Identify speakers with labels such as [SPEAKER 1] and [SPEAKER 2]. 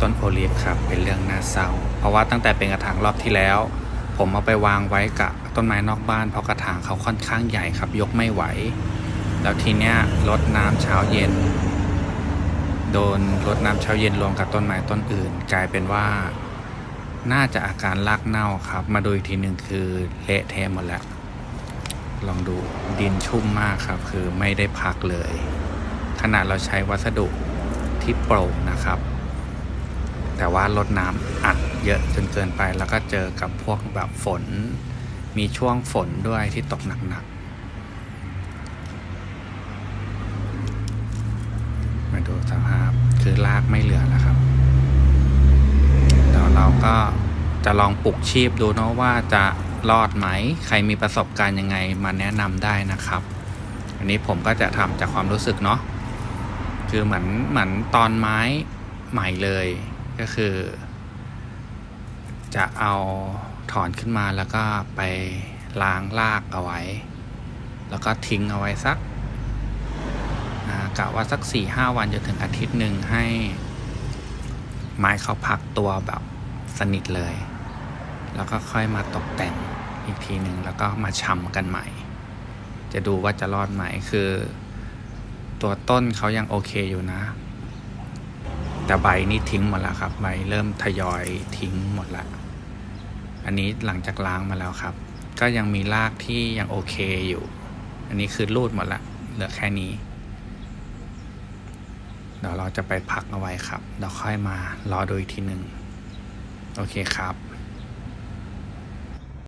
[SPEAKER 1] ต้นโอลีฟครับเป็นเรื่องน่าเศร้า เพราะว่าตั้งแต่เป็นกระถางรอบที่แล้ว ผมเอาไปวางไว้กับต้นไม้นอกบ้านเพราะกระถางเขาค่อนข้างใหญ่ครับ ยกไม่ไหว แล้วทีเนี้ยรดน้ำเช้าเย็น โดนรดน้ำเช้าเย็นรวมกับต้นไม้ต้นอื่น กลายเป็นว่า น่าจะอาการรากเน่าครับ มาดูอีกทีหนึ่งคือเละเทะหมดแล้ว ลองดูดินชุ่มมากครับ คือไม่ได้พักเลย ขนาดเราใช้วัสดุที่โปร่งนะครับ แต่ว่าลดน้ำอัดเยอะจนเกินไป แล้วก็เจอกับพวกแบบฝน มีช่วงฝนด้วยที่ตกหนักๆ มาดูสภาพคือรากไม่เหลือแล้วครับเดี๋ยวเราก็จะลองปลุกชีพดูเนาะว่าจะรอดไหม ใครมีประสบการณ์ยังไงมาแนะนำได้นะครับ อันนี้ผมก็จะทำจากความรู้สึกเนาะคือเหมือนเหมือนตอนไม้ใหม่เลย ก็คือ จะเอาถอนขึ้นมาแล้วก็ไปล้างรากเอาไว้ แล้วก็ทิ้งเอาไว้สักกะว่าสักสี่ห้าวันจนถึงอาทิตย์หนึ่งให้ ไม้เขาพักตัวแบบสนิทเลย แล้วก็ค่อยมาตกแต่งอีกทีหนึ่งแล้วก็มาชำกันใหม่ จะดูว่าจะรอดไหมคือ ตัวต้นเขายังโอเคอยู่นะ แต่ใบนี่ทิ้งหมดแล้วครับ ใบเริ่มทยอยทิ้งหมดละอันนี้หลังจากล้างมาแล้วครับ ก็ยังมีรากที่ยังโอเคอยู่ อันนี้คือรูดหมดละเหลือแค่นี้ เดี๋ยวเราจะไปพักเอาไว้ครับเดี๋ยวค่อยมารอดูอีกทีหนึ่งโอเคครับ